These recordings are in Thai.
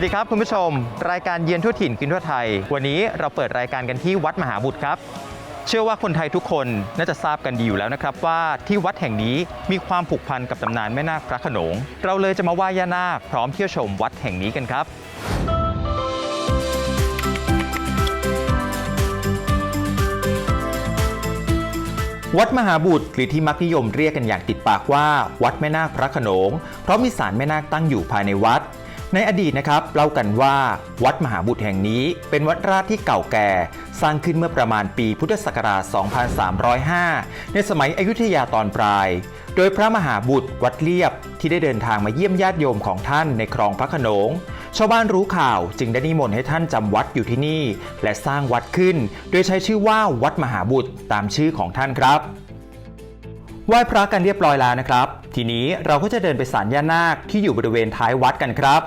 วัสดีครับคุณผู้ชม รายการเยือนทั่วถิ่นกินทั่วไทย วันนี้เราเปิดรายการกันที่วัดมหาบุตรครับ เชื่อว่าคนไทยทุกคนน่าจะทราบกันดีอยู่แล้วนะครับว่าที่วัดแห่งนี้มีความผูกพันกับตำนานแม่นาคพระขนง เราเลยจะมาไหว้ย่านาคพร้อมเที่ยวชมวัดแห่งนี้กันครับวัดมหาบุตรหรือที่มักนิยมเรียกกันอย่างติดปากว่า วัดแม่นาคพระขนง เพราะมีศาลแม่นาคตั้งอยู่ภายในวัด ในอดีตนะครับเล่ากันว่าวัดมหาบุตรแห่งนี้เป็นวัดราชที่เก่าแก่ สร้างขึ้นเมื่อประมาณปีพุทธศักราช 2305 ในสมัยอยุธยาตอนปลาย โดยพระมหาบุตรวัดเลียบที่ได้เดินทางมาเยี่ยมญาติโยมของท่านในคลองพระขนงชาวบ้านรู้ข่าวจึงได้นิมนต์ให้ท่านจำวัดอยู่ที่นี่ และสร้างวัดขึ้น โดยใช้ชื่อว่าวัดมหาบุตรตามชื่อของท่านครับไหว้พระกันเรียบร้อยแล้วนะครับ ทีนี้เราก็จะเดินไปศาลย่านาคที่อยู่บริเวณท้ายวัดกันครับ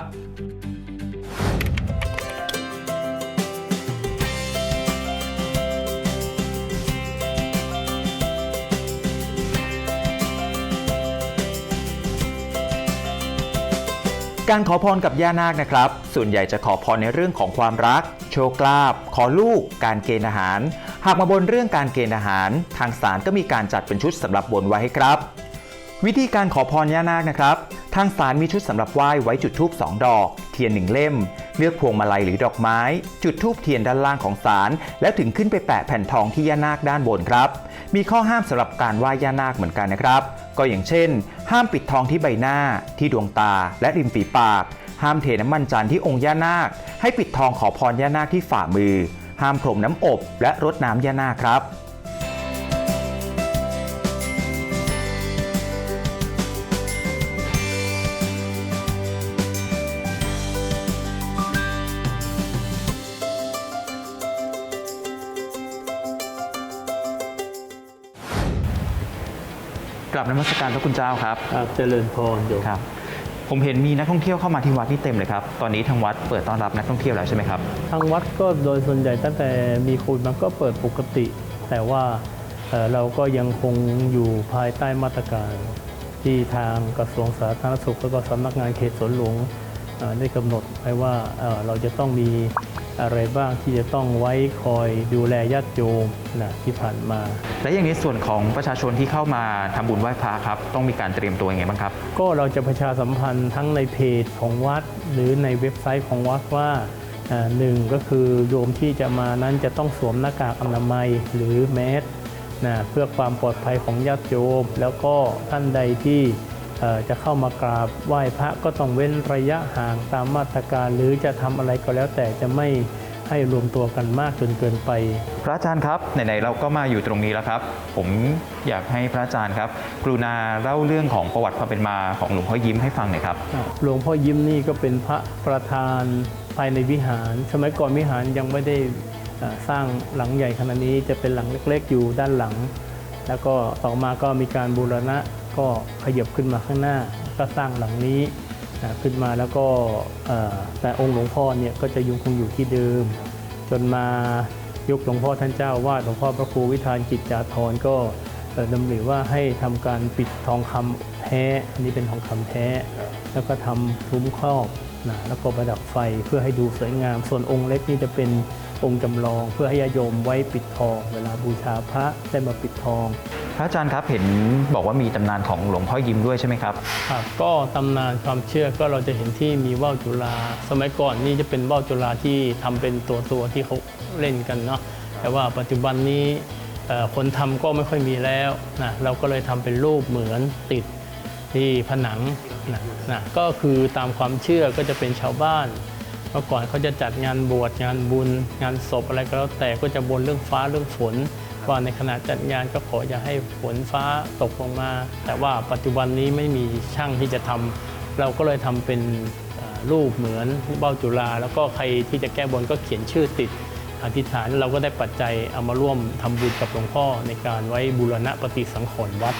การขอพรกับย่านาคนะครับ ส่วนใหญ่จะขอพรในเรื่องของความรัก โชคลาภขอลูก การเกณฑ์อาหาร หากมาบนเรื่องการเกณฑ์อาหาร ทางศาลก็มีการจัดเป็นชุดสำหรับบนไว้ให้ครับ วิธีการขอพรย่านาคนะครับ ทางศาลมีชุดสำหรับไหว้ไว้จุดธูป2ดอก เทียนหนึ่งเล่ม เลือกพวงมาลัยหรือดอกไม้ จุดธูปเทียนด้านล่างของศาลแล้วถึงขึ้นไปแปะแผ่นทองที่ย่านาคด้านบนครับ มีข้อห้ามสำหรับการไหว้ย่านาคเหมือนกันนะครับ ก็อย่างเช่น ห้ามปิดทองที่ใบหน้า ที่ดวงตา และริมฝีปาก ห้ามเทน้ำมันจันทร์ที่องค์ย่านาค ให้ปิดทองขอพรย่านาคที่ฝ่ามือ ห้ามพรมน้ำอบ และรดน้ำย่านาคครับ นมัสการพระคุณเจ้าครับครับเจริญพรโยมครับ ผมเห็นมีนักท่องเที่ยวเข้ามาที่วัดนี่เต็มเลยครับ ตอนนี้ทางวัดเปิดต้อนรับนักท่องเที่ยวแล้วใช่ไหมครับ ทางวัดก็โดยส่วนใหญ่ตั้งแต่มีโควิดมันก็เปิดปกติ แต่ว่าเอ่อเราก็ยังคงอยู่ภายใต้มาตรการ ที่ทางกระทรวงสาธารณสุขแล้วก็สำนักงานเขตสวนหลวงเอ่อได้กำหนดไว้ว่าเอ่อเราจะต้องมี อะไรบ้างที่จะต้องไว้คอยดูแลญาติโยมนะที่ผ่านมา และอย่างนี้ส่วนของประชาชนที่เข้ามาทำบุญไหว้พระครับ ต้องมีการเตรียมตัวยังไงบ้างครับ ก็เราจะประชาสัมพันธ์ทั้งในเพจของวัด หรือในเว็บไซต์ของวัดว่าอ่าหนึ่งก็คือโยมที่จะมานั้นจะต้องสวมหน้ากากอนามัยหรือแมสนะเพื่อความปลอดภัยของญาติโยม แล้วก็ท่านใดที่เอ่อ จะเข้ามากราบไหว้พระก็ต้องเว้นระยะห่างตามมาตรการ หรือจะทำอะไรก็แล้วแต่จะไม่ให้รวมตัวกันมากจนเกินไป พระอาจารย์ครับไหนๆเราก็มาอยู่ตรงนี้แล้วครับ ผมอยากให้พระอาจารย์ครับ กรุณาเล่าเรื่องของประวัติความเป็นมาของหลวงพ่อยิ้มให้ฟังหน่อยครับ หลวงพ่อยิ้มนี่ก็เป็นพระประธานภายในวิหาร สมัยก่อนวิหารยังไม่ได้อ่าสร้างหลังใหญ่ขนาดนี้จะเป็นหลังเล็กๆ อยู่ด้านหลัง แล้วก็ต่อมาก็มีการบูรณะ ก็ขยับขึ้นมาข้างหน้าก็สร้างหลังนี้อ่าขึ้นมาแล้วก็แต่องค์หลวงพ่อเนี่ยก็จะยังคงอยู่ที่เดิม จนมายุคหลวงพ่อท่านเจ้าวาดหลวงพ่อพระครูวิธานกิจจาธรก็เอ่อดำริว่าให้ทำการปิดทองคำแท้อันนี้เป็นทองคำแท้ แล้วก็ทำซุ้มครอบนะแล้วก็ประดับไฟเพื่อให้ดูสวยงาม ส่วนองค์เล็กนี่จะเป็น องค์จำลอง เพื่อให้ญาติโยมไว้ปิดทอง เวลาบูชาพระได้มาปิดทองพระอาจารย์ครับเห็นบอกว่ามีตำนานของหลวงพ่อยิ้มด้วยใช่ไหมครับครับก็ตำนานความเชื่อก็เราจะเห็นที่มีว่าวจุฬาสมัยก่อนนี่จะเป็นว่าวจุฬาที่ทำเป็นตัวตัวๆที่เขาเล่นกันเนาะแต่ว่าปัจจุบันนี้เอ่อคนทำก็ไม่ค่อยมีแล้วนะเราก็เลยทำเป็นรูปเหมือนติดที่ผนังนะนะก็คือตามความเชื่อก็จะเป็นชาวบ้านเมื่อก่อนเขาจะจัดงานบวชงานบุญ งานศพอะไรก็แล้วแต่ก็จะบนเรื่องฟ้าเรื่องฝนว่าในขณะจัดงานก็ขออย่าให้ฝนฟ้าตกลงมา แต่ว่าปัจจุบันนี้ไม่มีช่างที่จะทำเราก็เลยทำเป็นรูปเหมือนเบ้าจุฬาแล้วก็ใครที่จะแก้บนก็เขียนชื่อติดอธิษฐานเราก็ได้ปัจจัยเอามาร่วมทำบุญกับหลวงพ่อในการไว้บูรณะปฏิสังขรณ์วัด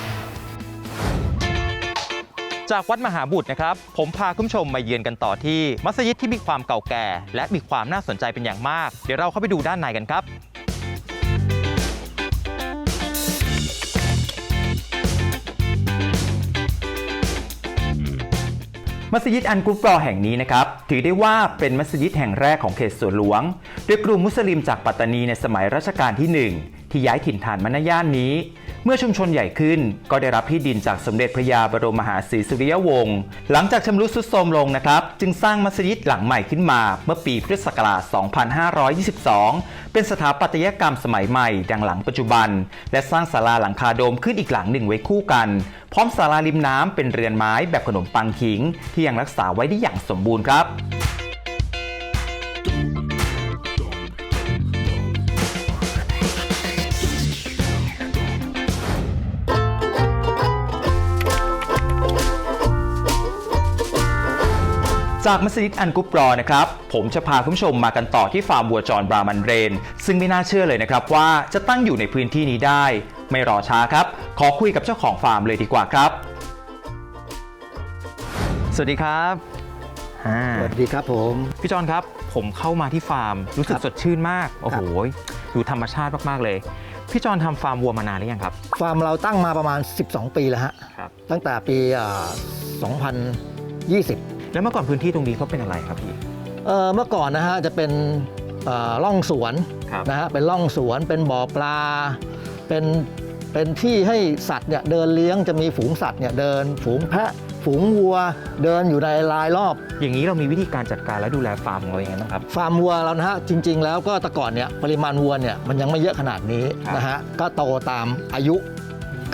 จากวัดมหาบุตรนะครับ ผมพาคุณผู้ชมมาเยือนกันต่อที่ มัสยิดที่มีความเก่าแก่ และมีความน่าสนใจเป็นอย่างมาก เดี๋ยวเราเข้าไปดูด้านในกันครับมัสยิดอันกุฟรอแห่งนี้นะครับถือได้ว่าเป็นมัสยิดแห่งแรกของเขตสวนหลวง โดยกลุ่มมุสลิมจากปัตตานีในสมัยรัชกาลที่ 1 ที่ย้ายถิ่นฐานมาณย่านนี้ เมื่อชุมชนใหญ่ขึ้นก็ได้รับที่ดินจากสมเด็จพระยาบรมมหาศรีสุริยวงศ์หลังจากชำรุดทรุดโทรมลงนะครับ จึงสร้างมัสยิดหลังใหม่ขึ้นมาเมื่อปีพุทธศักราช 2522 เป็นสถาปัตยกรรมสมัยใหม่ดังหลังปัจจุบัน และสร้างศาลาหลังคาโดมขึ้นอีกหลังหนึ่งไว้คู่กัน พร้อมศาลาริมน้ำเป็นเรือนไม้แบบขนมปังขิง ที่ยังรักษาไว้ได้อย่างสมบูรณ์ครับ จากมัสยิดอันกุปรอนะครับ ผมจะพาคุณผู้ชมมากันต่อที่ฟาร์มวัวจรบรามันเรน ซึ่งไม่น่าเชื่อเลยนะครับว่าจะตั้งอยู่ในพื้นที่นี้ได้ ไม่รอช้าครับ ขอคุยกับเจ้าของฟาร์มเลยดีกว่าครับ สวัสดีครับอ่าสวัสดีครับผม พี่จอนครับ ผมเข้ามาที่ฟาร์มรู้สึกครับสดชื่นมาก โอ้ครัโหบดูธรรมชาติมาก ๆ เลย พี่จอนทำฟาร์มวัวมานานหรือยังครับ ฟาร์มเราตั้งมาประมาณ 12 ปีแล้วฮะ ครับ ตั้งแต่ปีอ่า2020 แล้วเมื่อก่อนพื้นที่ตรงนี้เขาเป็นอะไรครับพี่ เอ่อเมื่อก่อนนะฮะจะเป็นเอ่อร่องสวนครับ นะฮะเป็นร่องสวนเป็นบ่อปลา เป็นเป็นที่ให้สัตว์เนี่ยเดินเลี้ยงจะมีฝูงสัตว์เนี่ยเดิน ฝูงแพะ ฝูงวัว เดินอยู่ในรายรอบ อย่างนี้เรามีวิธีการจัดการและดูแลฟาร์มของเราอย่างไรบ้างครับ ฟาร์มวัวเรานะฮะจริง ๆ แล้วก็แต่ก่อนเนี่ยปริมาณวัวเนี่ยมันยังไม่เยอะขนาดนี้ครับ นะฮะก็โตตามอายุ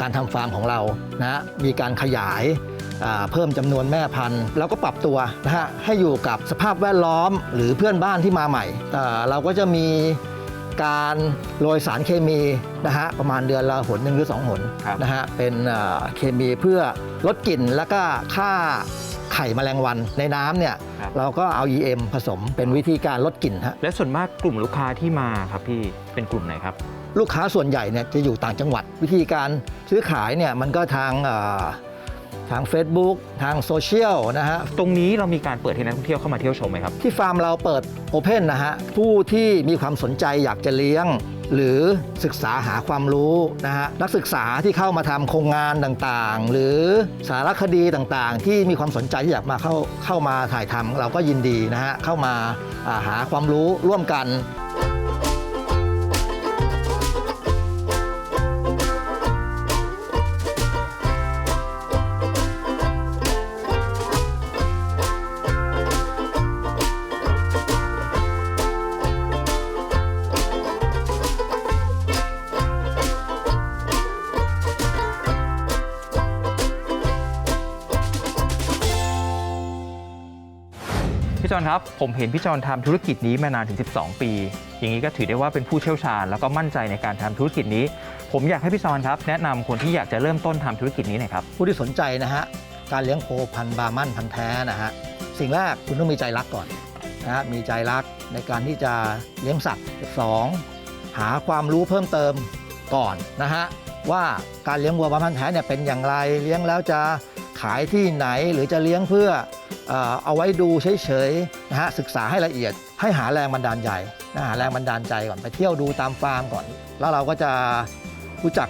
การทำฟาร์มของเรานะฮะมีการขยายอ่า เพิ่มจำนวนแม่พันธุ์แล้วก็ปรับตัวนะฮะให้อยู่กับสภาพแวดล้อมหรือเพื่อนบ้านที่มาใหม่อ่าเราก็จะมีการโรยสารเคมีนะฮะประมาณเดือนละหนหนึ่งหรือสองหนครับนะฮะเป็นอ่าเคมีเพื่อลดกลิ่นแล้วก็ฆ่าไข่แมลงวันในน้ำเนี่ยครับเราก็เอา EM ผสมเป็นวิธีการลดกลิ่นฮะและส่วนมากกลุ่มลูกค้าที่มาครับพี่เป็นกลุ่มไหนครับ ลูกค้าส่วนใหญ่เนี่ยจะอยู่ต่างจังหวัด วิธีการซื้อขายเนี่ยมันก็ทางเอ่อ ทาง Facebook ทางโซเชียลนะฮะ ตรงนี้เรามีการเปิดให้นักท่องเที่ยวเข้ามาเที่ยวชมไหมครับ ที่ฟาร์มเราเปิดโอเพนนะฮะ ผู้ที่มีความสนใจอยากจะเลี้ยง หรือศึกษาหาความรู้นะฮะ นักศึกษาที่เข้ามาทำโครงงานต่างๆ หรือสารคดีต่างๆ ที่มีความสนใจที่อยากมาเข้าเข้ามาถ่ายทำเราก็ยินดีนะฮะเข้ามาอ่าหาความรู้ร่วมกัน จอนครับผมเห็นพี่จอนทำธุรกิจนี้มานานถึง 12 ปี อย่างนี้ก็ถือได้ว่าเป็นผู้เชี่ยวชาญ แล้วก็มั่นใจในการทำธุรกิจนี้ ผมอยากให้พี่จอนครับ แนะนำคนที่อยากจะเริ่มต้นทำธุรกิจนี้หน่อยครับผู้ที่สนใจนะฮะการเลี้ยงโคพันธุ์บาร์มันพันธุ์แท้นะฮะสิ่งแรกคุณต้องมีใจรักก่อนนะฮะมีใจรักในการที่จะเลี้ยงสัตว์สองหาความรู้เพิ่มเติมก่อนนะฮะว่าการเลี้ยงวัวบาร์มันแท้เนี่ยเป็นอย่างไรเลี้ยงแล้วจะขายที่ไหนหรือจะเลี้ยงเพื่อ เอ่อเอาไว้ดูเฉยๆนะฮะศึกษาให้ละเอียดให้หาแรงบันดาลใจนะหาแรงบันดาลใจก่อนไปเที่ยวดูตามฟาร์มก่อน แล้วเราก็จะรู้จัก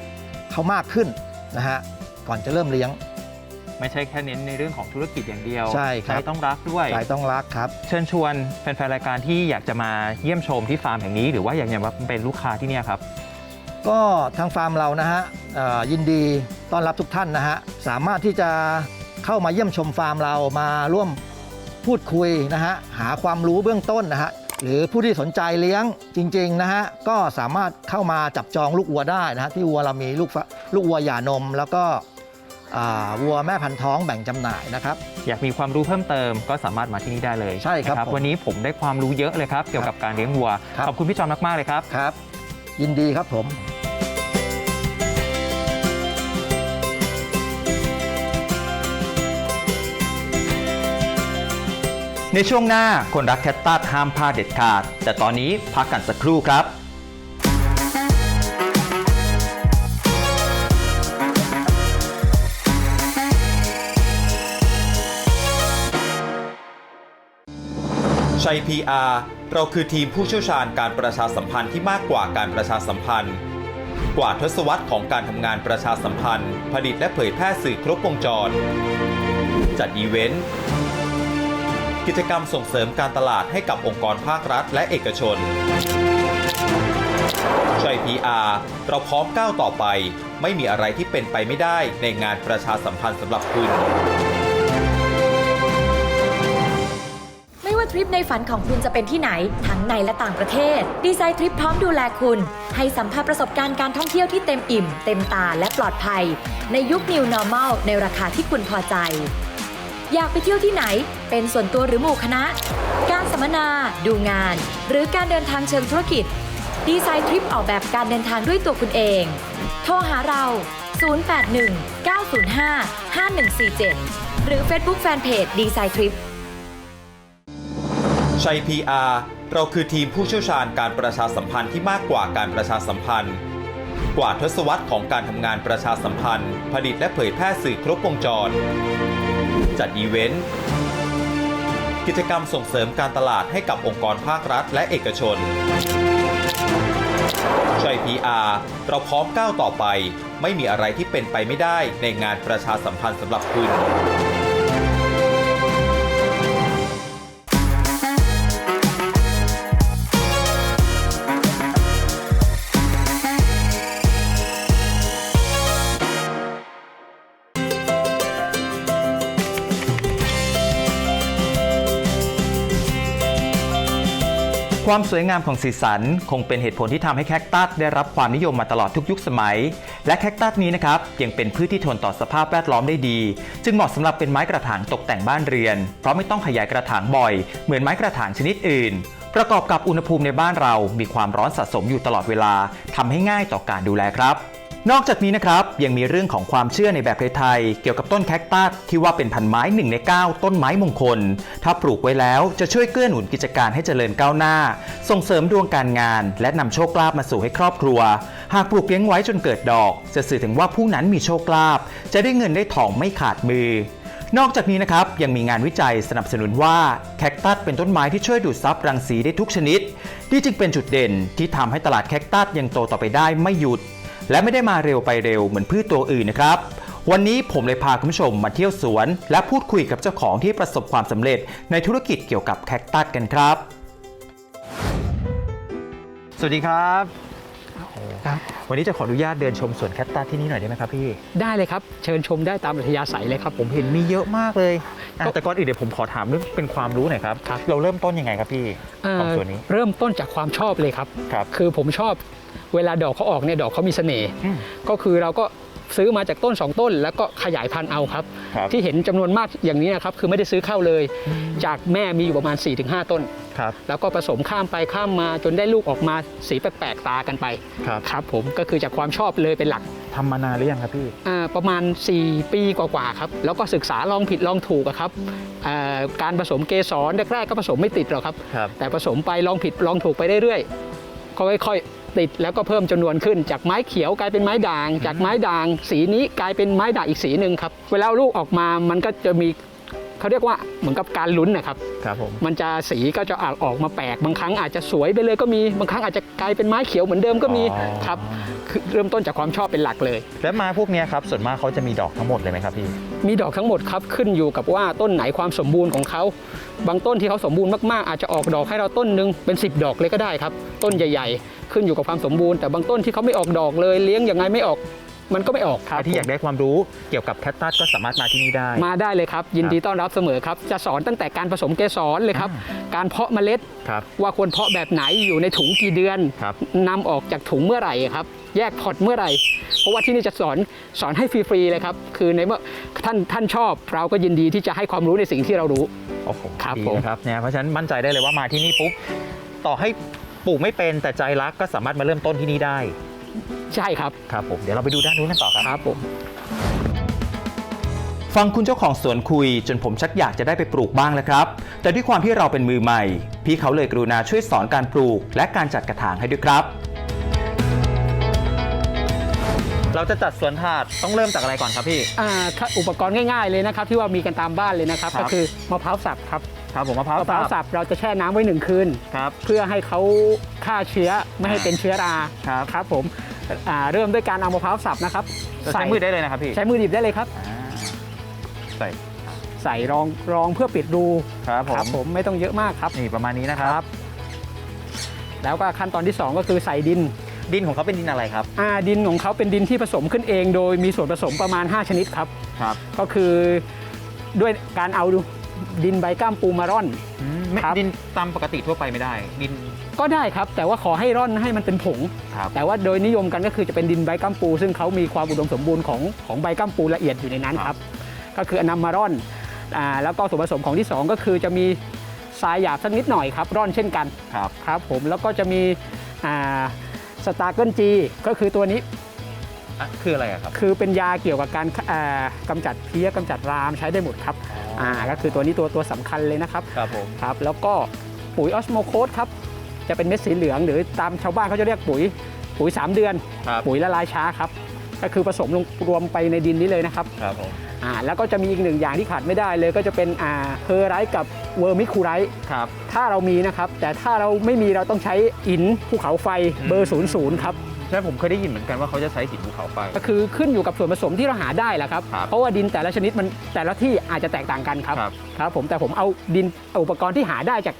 เขามากขึ้นนะฮะก่อนจะเริ่มเลี้ยง ไม่ใช่แค่เน้นในเรื่องของธุรกิจอย่างเดียวใช่ครับ ใจต้องรักด้วยใจต้องรักครับ เชิญชวนแฟนๆรายการที่อยากจะมาเยี่ยมชมที่ฟาร์มแห่งนี้ หรือว่าอยากจะมาเป็นลูกค้าที่เนี่ยครับ ก็ทางฟาร์มเรานะฮะเอ่อยินดีต้อนรับทุกท่านนะฮะสามารถที่จะ เข้ามาเยี่ยมชมฟาร์มเรามาร่วมพูดคุยนะฮะหาความรู้เบื้องต้นนะฮะหรือผู้ที่สนใจเลี้ยงจริงๆนะฮะก็สามารถเข้ามาจับจองลูกวัวได้นะฮะที่วัวเรามีลูกฟะลูกวัวหย่านม แล้วก็อ่าวัวแม่พันธุ์ท้องแบ่งจำหน่ายนะครับ อยากมีความรู้เพิ่มเติมก็สามารถมาที่นี่ได้เลยใช่ครับนะผมวันนี้ผมได้ความรู้เยอะเลยครับ เกี่ยวกับการเลี้ยงวัว ครับ ขอบคุณพี่จอนมากๆเลยครับ ครับ ยินดีครับผม ในช่วงหน้าคนรักแคตตัสห้ามพลาดเด็ดขาด แต่ตอนนี้พักกันสักครู่ครับชัย PR เราคือทีมผู้เชี่ยวชาญการประชาสัมพันธ์ที่มากกว่าการประชาสัมพันธ์ กว่าทศวรรษของการทำงานประชาสัมพันธ์ ผลิตและเผยแพร่สื่อครบวงจร จัดอีเวนต์ กิจกรรมส่งเสริมการตลาดให้กับองค์กรภาครัฐและเอกชนชัย PR เราพร้อมก้าวต่อไป ไม่มีอะไรที่เป็นไปไม่ได้ในงานประชาสัมพันธ์สำหรับคุณไม่ว่าทริปในฝันของคุณจะเป็นที่ไหน ทั้งในและต่างประเทศ ดีไซน์ทริปพร้อมดูแลคุณ ให้สัมผัสประสบการณ์การท่องเที่ยวที่เต็มอิ่ม เต็มตาและปลอดภัย ในยุค New Normal ในราคาที่คุณพอใจ อยากไปเที่ยวที่ไหน เป็นส่วนตัวหรือหมู่คณะ การสัมมนา ดูงาน หรือการเดินทางเชิงธุรกิจ ดีไซน์ทริปออกแบบการเดินทางด้วยตัวคุณเอง โทรหาเรา 081 905 5147 หรือ Facebook Fanpage ดีไซน์ทริปชัย PR เราคือทีมผู้เชี่ยวชาญการประชาสัมพันธ์ที่มากกว่าการประชาสัมพันธ์ กว่าทศวรรษของการทำงานประชาสัมพันธ์ ผลิตและเผยแพร่สื่อครบวงจร จัดอีเวนต์ กิจกรรมส่งเสริมการตลาดให้กับองค์กรภาครัฐและเอกชนชัย PR เราพร้อมก้าวต่อไป ไม่มีอะไรที่เป็นไปไม่ได้ในงานประชาสัมพันธ์สำหรับคุณ ความสวยงามของสีสันคงเป็นเหตุผลที่ทำให้แคคตัสได้รับความนิยมมาตลอดทุกยุคสมัย และแคคตัสนี้นะครับยังเป็นพืชที่ทนต่อสภาพแวดล้อมได้ดี จึงเหมาะสำหรับเป็นไม้กระถางตกแต่งบ้านเรือน เพราะไม่ต้องขยายกระถางบ่อย เหมือนไม้กระถางชนิดอื่น ประกอบกับอุณหภูมิในบ้านเรามีความร้อนสะสมอยู่ตลอดเวลาทำให้ง่ายต่อการดูแลครับ นอกจากนี้นะครับยังมีเรื่องของความเชื่อในแบบไทยๆเกี่ยวกับต้นแคคตัสที่ว่าเป็นพันไม้หนึ่งใน 9 ต้นไม้มงคล ถ้าปลูกไว้แล้วจะช่วยเกื้อหนุนกิจการให้เจริญก้าวหน้า ส่งเสริมดวงการงาน และนำโชคลาภมาสู่ให้ครอบครัว หากปลูกเลี้ยงไว้จนเกิดดอก จะสื่อถึงว่าผู้นั้นมีโชคลาภจะได้เงินได้ทองไม่ขาดมือนอกจากนี้นะครับยังมีงานวิจัยสนับสนุนว่าแคคตัสเป็นต้นไม้ที่ช่วยดูดซับรังสีได้ทุกชนิดนี่จึงเป็นจุดเด่นที่ทำให้ตลาดแคคตัสยังโตต่อไปได้ไม่หยุด และไม่ได้มาเร็วไปเร็วเหมือนพืชตัวอื่นนะครับ วันนี้ผมเลยพาคุณผู้ชมมาเที่ยวสวน และพูดคุยกับเจ้าของที่ประสบความสำเร็จในธุรกิจเกี่ยวกับแคคตัสกันครับ สวัสดีครับ ครับ วันนี้จะขออนุญาตเดินชมสวนแคคตัสที่นี่หน่อยได้ไหมครับพี่ ได้เลยครับ เชิญชมได้ตามอัธยาศัยเลยครับ ผมเห็นมีเยอะมากเลยอะก็แต่ก่อนอื่นเดี๋ยวผมขอถามเรื่องเป็นความรู้หน่อยครับครับเราเริ่มต้นยังไงครับพี่เอ่ของอสวนนี้ เริ่มต้นจากความชอบเลยครับครับ คือผมชอบเวลาดอกเขาออกเนี่ยดอกเขามีเสน่ห์อืมก็คือเราก็ ซื้อมาจากต้น 2 ต้น แล้วก็ขยายพันธุ์เอาครับ ครับ ที่เห็นจำนวนมากอย่างนี้นะครับคือไม่ได้ซื้อเข้าเลย จากแม่มีอยู่ประมาณ 4-5 ต้น ครับ แล้วก็ผสมข้ามไปข้ามมาจนได้ลูกออกมาสีแปลกๆตากันไปครับ ครับผมก็คือจากความชอบเลยเป็นหลักทำมานานหรือยังครับพี่ อ่าประมาณ 4 ปีกว่าๆครับ แล้วก็ศึกษาลองผิดลองถูกอะครับอ่าการผสมเกสรแรกๆก็ผสมไม่ติดหรอกครับ ครับ แต่ผสมไปลองผิดลองถูกไปเรื่อยๆก็ค่อยๆ ติดแล้วก็เพิ่มจำนวนขึ้น จากไม้เขียวกลายเป็นไม้ด่าง จากไม้ด่าง สีนี้กลายเป็นไม้ด่างอีกสีหนึ่งครับเวลาเอาลูกออกมามันก็จะมีเขาเรียกว่าเหมือนกับการลุ้นนะครับครับผมมันจะสีก็จะออกมาแปลกบางครั้งอาจจะสวยไปเลยก็มีบางครั้งอาจจะกลายเป็นไม้เขียวเหมือนเดิมก็มีอ๋อ ครับคือเริ่มต้นจากความชอบเป็นหลักเลย แล้วไม้พวกเนี้ยครับส่วนมากเขาจะมีดอกทั้งหมดเลยไหมครับพี่ มีดอกทั้งหมดครับขึ้นอยู่กับว่าต้นไหนความสมบูรณ์ของเขา บางต้นที่เขาสมบูรณ์มากๆ อาจจะออกดอกให้เราต้นหนึ่งเป็น 10 ดอกเลยก็ได้ครับ ต้นใหญ่ๆ ขึ้นอยู่กับความสมบูรณ์แต่บางต้นที่เขาไม่ออกดอกเลยเลี้ยงยังไงไม่ออกมันก็ไม่ออกใครที่อยากได้ความรู้เกี่ยวกับแคคตัสก็สามารถมาที่นี่ได้ มาได้เลยครับ ยินดีต้อนรับเสมอครับ จะสอนตั้งแต่การผสมเกสรเลยครับ การเพาะเมล็ดครับว่าควรเพาะแบบไหนอยู่ในถุงกี่เดือนครับนำออกจากถุงเมื่อไหร่ครับ แยกพอร์ตเมื่อไหร่ เพราะว่าที่นี่จะสอนสอนให้ฟรีๆเลยครับ คือในเมื่อท่านท่านชอบ เราก็ยินดีที่จะให้ความรู้ในสิ่งที่เรารู้ โอ้โห ครับดีผมนะครับเนี่ยเพราะฉะนั้นมั่นใจได้เลยว่ามาที่นี่ปุ๊บต่อให้ ปลูกไม่เป็นแต่ใจรักก็สามารถมาเริ่มต้นที่นี่ได้ ใช่ครับ ครับผม เดี๋ยวเราไปดูด้านนู้นกันต่อครับ ครับผม ฟังคุณเจ้าของสวนคุย จนผมชักอยากจะได้ไปปลูกบ้างแล้วครับ แต่ด้วยความที่เราเป็นมือใหม่ พี่เขาเลยกรุณาช่วยสอนการปลูก และการจัดกระถางให้ด้วยครับ เราจะจัดสวนถาดต้องเริ่มจากอะไรก่อนครับพี่ อ่าค่ะอุปกรณ์ง่ายๆเลยนะครับ ที่ว่ามีกันตามบ้านเลยนะครับ ครับ ก็คือมะพร้าวสับครับ ครับผมมะพร้าวมะพร้าวสับเราจะแช่น้ำไว้หนึ่งคืน ครับเพื่อให้เขาฆ่าเชื้อไม่ให้เป็นเชื้อราครับครับผมอ่าเริ่มด้วยการเอามะพร้าวสับนะครับใช้มือได้เลยนะครับพี่ใช้มือดิบได้เลยครับใส่ใส่รองรองเพื่อปิดรูครับผมผมไม่ต้องเยอะมากครับนี่ประมาณนี้นะครับ แล้วก็ขั้นตอนที่2ก็คือใส่ดินดินของเขาเป็นดินอะไรครับอ่าดินของเขาเป็นดินที่ผสมขึ้นเอง โดยมีส่วนผสมประมาณ 5 ชนิดครับ ครับ ก็คือด้วยการเอาดิ นใบก้ามปูมาร่อนครับ ดินตามปกติทั่วไปไม่ได้ ดินก็ได้ครับ แต่ว่าขอให้ร่อนให้มันเป็นผง ครับแต่ว่าโดยนิยมกันก็คือจะเป็นดินใบก้ามปู ซึ่งเขามีความอุดมสมบูรณ์ของของใบก้ามปูละเอียดอยู่ในนั้นครับ ก็คืออนนำมาร่อนอ่าแล้วก็ส่วนผสมของที่2ก็คือจะมีทรายหยาบสักนิดหน่อยครับ ร่อนเช่นกันครับ ครับผมแล้วก็จะมีสตาร์เกิลจีก็คือตัวนี้ อะคืออะไรอะครับ คือเป็นยาเกี่ยวกับการอ่ากำจัดเพี้ยกำจัดรามใช้ได้หมดครับอ๋ออ่่าก็คือตัวนี้ตัวตัวสำคัญเลยนะครับครับผม ครับ แล้วก็ปุ๋ยออสโมโคสครับจะเป็นเม็ดสีเหลืองหรือตามชาวบ้านเขาจะเรียกปุ๋ยปุ๋ย 3 เดือน ครับ ปุ๋ยละลายช้าครับก็คือผสมลงรวมไปในดินนี้เลยนะครับครับผม อ่าแล้วก็จะมีอีกหนึ่งอย่างที่ขาดไม่ได้เลย ก็จะเป็นอ่าเพอร์ไรต์กับเวอร์มิคูไรต์ครับ ถ้าเรามีนะครับ แต่ถ้าเราไม่มีเราต้องใช้อินภูเขาไฟเบอร์ 00ครับ ใช่ผมเคยได้ยินเหมือนกันว่าเขาจะใช้หินภูเขาไฟ ก็คือขึ้นอยู่กับส่วนผสมที่เราหาได้แหละครับ ครับเพราะว่าดินแต่ละชนิดมันแต่ละที่อาจจะแตกต่างกันครับ ครับ ครับผมแต่ผมเอาดินเอาอุปกรณ์ที่หาได้จาก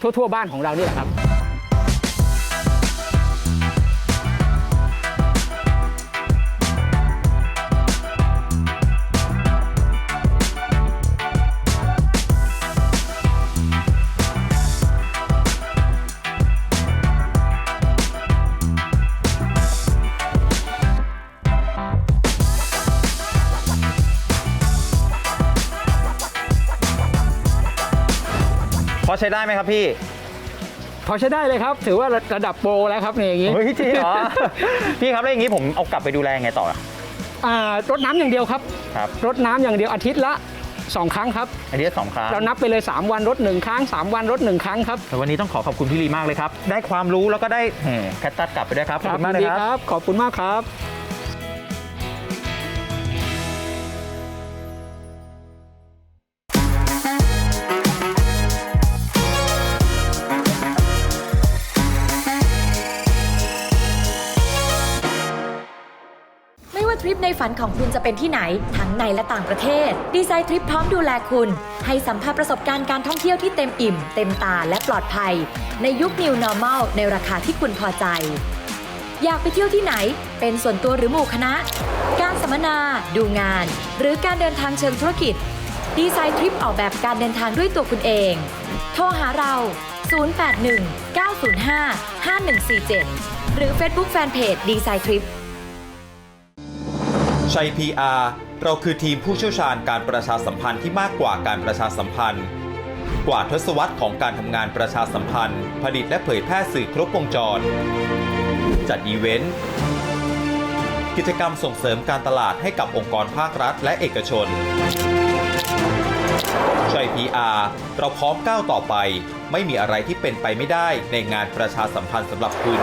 ทั่ว ๆ บ้านของเรานี่แหละครับ อใช้ได้ไหมครับพี่ พอใช้ได้เลยครับ ถือว่าระดับโปรแล้วครับเนี่ยอย่างนี้ เฮ้ยจริงเหรอ พี่ครับแล้วอย่างนี้ผมเอากลับไปดูแลยังไงต่ออ่ารดน้ำอย่างเดียวครับ ครับ รดน้ำอย่างเดียวอาทิตย์ละสองครั้งครับ อันนี้สองครั้งเรานับไปเลย 3 วันรดหนึ่งครั้ง 3 วันรดหนึ่งครั้งครับแต่วันนี้ต้องขอขอบคุณพี่ลีมากเลยครับ ได้ความรู้แล้วก็ได้แหมแคตตัดกลับไปด้วยครับ ขอบคุณมากเลยยินคดีรับ ขอบคุณมากครับ ทริปในฝันของคุณจะเป็นที่ไหน ทั้งในและต่างประเทศ ดีไซน์ทริปพร้อมดูแลคุณ ให้สัมผัสประสบการณ์การท่องเที่ยวที่เต็มอิ่ม เต็มตาและปลอดภัย ในยุค New Normal ในราคาที่คุณพอใจ อยากไปเที่ยวที่ไหน เป็นส่วนตัวหรือหมู่คณะ การสัมมนา ดูงาน หรือการเดินทางเชิงธุรกิจ ดีไซน์ทริปออกแบบการเดินทางด้วยตัวคุณเอง โทรหาเรา 081 905 5147 หรือ Facebook Fanpage ดีไซน์ทริป ชัย PR เราคือทีมผู้เชี่ยวชาญการประชาสัมพันธ์ที่มากกว่าการประชาสัมพันธ์ กว่าทศวรรษของการทำงานประชาสัมพันธ์ ผลิตและเผยแพร่สื่อครบวงจร จัดอีเวนต์ กิจกรรมส่งเสริมการตลาดให้กับองค์กรภาครัฐและเอกชนชัย PR เราพร้อมก้าวต่อไป ไม่มีอะไรที่เป็นไปไม่ได้ในงานประชาสัมพันธ์สำหรับคุณ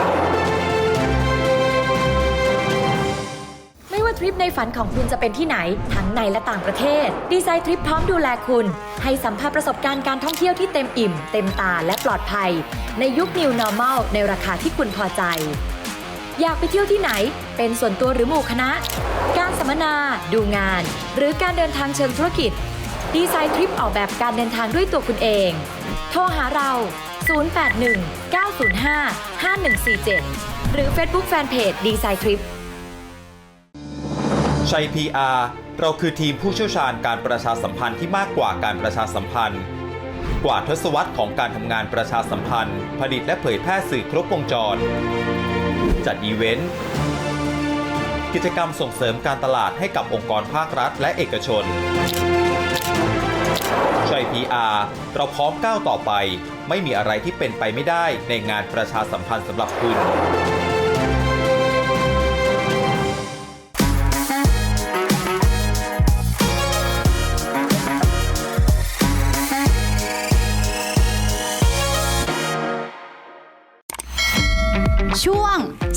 ทริปในฝันของคุณจะเป็นที่ไหน ทั้งในและต่างประเทศ ดีไซน์ทริปพร้อมดูแลคุณ ให้สัมผัสประสบการณ์การท่องเที่ยวที่เต็มอิ่ม เต็มตาและปลอดภัย ในยุค New Normal ในราคาที่คุณพอใจ อยากไปเที่ยวที่ไหน เป็นส่วนตัวหรือหมู่คณะ การสัมมนา ดูงาน หรือการเดินทางเชิงธุรกิจ ดีไซน์ทริปออกแบบการเดินทางด้วยตัวคุณเอง โทรหาเรา 081 905 5147 หรือ Facebook Fanpage ดีไซน์ทริป ชัย PR เราคือทีมผู้เชี่ยวชาญการประชาสัมพันธ์ที่มากกว่าการประชาสัมพันธ์ กว่าทศวรรษของการทำงานประชาสัมพันธ์ ผลิตและเผยแพร่สื่อครบวงจร จัดอีเวนต์ กิจกรรมส่งเสริมการตลาดให้กับองค์กรภาครัฐและเอกชนชัย PR เราพร้อมก้าวต่อไป ไม่มีอะไรที่เป็นไปไม่ได้ในงานประชาสัมพันธ์สำหรับคุณ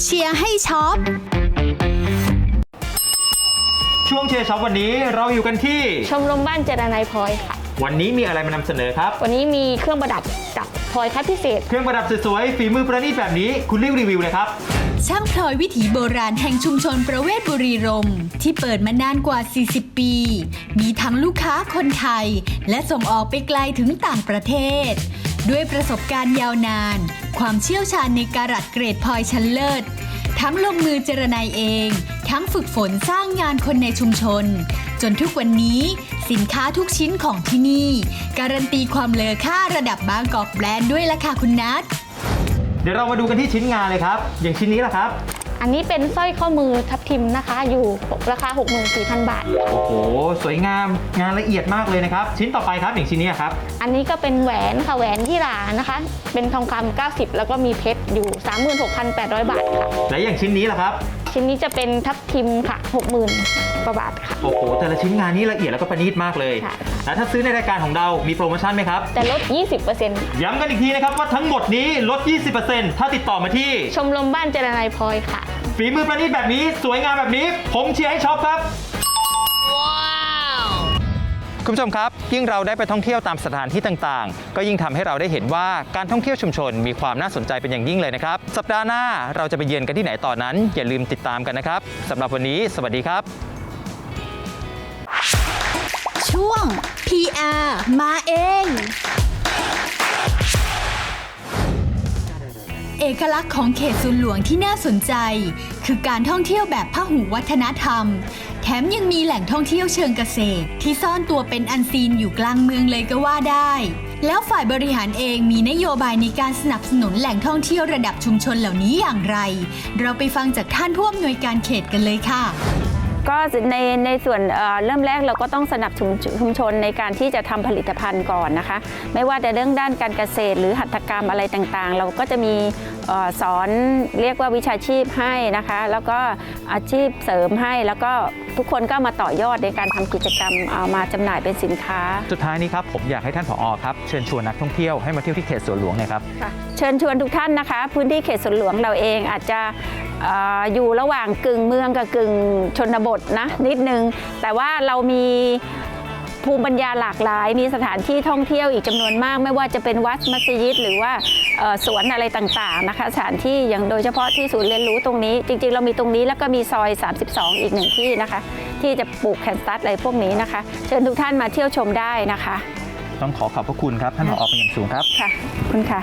เชียร์ให้ช็อป ช่วงเชียร์ช็อปวันนี้เราอยู่กันที่ ชมรมบ้านเจรนายพลอยค่ะ วันนี้มีอะไรมานำเสนอครับ วันนี้มีเครื่องประดับกับพลอยคัดพิเศษ เครื่องประดับสวยๆฝีมือประณีตแบบนี้คุณรีบรีวิวเลยครับ ช่างพลอยวิถีโบราณแห่งชุมชนประเวศบุรีรมย์ที่เปิดมานานกว่า 40 ปี มีทั้งลูกค้าคนไทย และส่งออกไปไกลถึงต่างประเทศ ด้วยประสบการณ์ยาวนาน ความเชี่ยวชาญในการัดเกรดพลอยชั้นเลิศ ทั้งลงมือเจรนายเอง ทั้งฝึกฝนสร้างงานคนในชุมชน จนทุกวันนี้สินค้าทุกชิ้นของที่นี่ การันตีความเลอค่าระดับบางกอกแบรนด์ด้วยละค่ะคุณนัทเดี๋ยวเรามาดูกันที่ชิ้นงานเลยครับ อย่างชิ้นนี้ล่ะครับ อันนี้เป็นสร้อยข้อมือทับทิมนะคะ อยู่ราคา 64,000 บาท โอ้โห สวยงามงานละเอียดมากเลยนะครับ ชิ้นต่อไปครับอย่างชิ้นนี้ครับ อันนี้ก็เป็นแหวนค่ะแหวนที่หลานะคะ เป็นทองคำ90 แล้วก็มีเพชรอยู่ 36,800 บาทค่ะ และอย่างชิ้นนี้ล่ะครับ ชิ้นนี้จะเป็นทับทิมค่ะ 60,000 กว่าบาทค่ะ โอ้โห แต่ละชิ้นงานนี้ละเอียดแล้วก็ประณีตมากเลยค่ะแล้วถ้าซื้อในรายการของเรามีโปรโมชั่นไหมครับ แต่ลด 20%ค่ะย้ำกันอีกทีนะครับว่าทั้งหมดนี้ลด 20%ถ้าติดต่อมาที่ ชมรมบ้านเจรนายพลอยค่ะ ฝีมือประณีตแบบนี้สวยงามแบบนี้ ผมเชียร์ให้ช็อปครับ คุณผู้ชมครับ ยิ่งเราได้ไปท่องเที่ยวตามสถานที่ต่างๆ ก็ยิ่งทำให้เราได้เห็นว่าการท่องเที่ยวชุมชนมีความน่าสนใจเป็นอย่างยิ่งเลยนะครับ สัปดาห์หน้าเราจะไปเยือนกันที่ไหนต่อนนั้น อย่าลืมติดตามกันนะครับสำหรับวันนี้ สวัสดีครับ ช่วง PR มาเอง เอกลักษณ์ของเขตศูนหลวงที่น่าสนใจ คือการท่องเที่ยวแบบพหุวัฒนธรรม แถมยังมีแหล่งท่องเที่ยวเชิงเกษตร ที่ซ่อนตัวเป็นอันซีนอยู่กลางเมืองเลยก็ว่าได้ แล้วฝ่ายบริหารเองมีนโยบายในการสนับสนุนแหล่งท่องเที่ยวระดับชุมชนเหล่านี้อย่างไร เราไปฟังจากท่านผู้อำนวยการเขตกันเลยค่ะ ก็ในในส่วนเอ่อเริ่มแรกเราก็ต้องสนับสนุนชุมชนในการที่จะทำผลิตภัณฑ์ก่อนนะคะ ไม่ว่าจะเรื่องด้านการเกษตร หรือหัตถกรรมอะไรต่างๆ เราก็จะมีเอ่อสอนเรียกว่าวิชาชีพให้นะคะ แล้วก็อาชีพเสริมให้แล้วก็ทุกคนก็มาต่อยอดในการทำกิจกรรมเอามาจำหน่ายเป็นสินค้า สุดท้ายนี้ครับผมอยากให้ท่านผอครับเชิญชวนนักท่องเที่ยวให้มาเที่ยวที่เขตสวนหลวงหน่อยครับเชิญชวนทุกท่านนะคะ พื้นที่เขตสวนหลวงเราเองอาจจะเอออยู่ระหว่างกึ่งเมืองกับกึ่งชนบทนะนิดนึง แต่ว่าเรามีภูมิปัญญาหลากหลาย มีสถานที่ท่องเที่ยวอีกจำนวนมาก ไม่ว่าจะเป็นวัดมัสยิดหรือว่าเอ่อสวนอะไรต่างๆนะคะ สถานที่อย่างโดยเฉพาะที่ศูนย์เรียนรู้ตรงนี้ จริง ๆ เรามีตรงนี้แล้วก็มีซอย 32 อีกหนึ่งที่นะคะ ที่จะปลูกแคนตัสอะไรพวกนี้นะคะ เชิญทุกท่านมาเที่ยวชมได้นะคะ ต้องขอขอบพระคุณครับท่านผอเป็นอย่างสูงครับค่ะขอบคุณค่ะ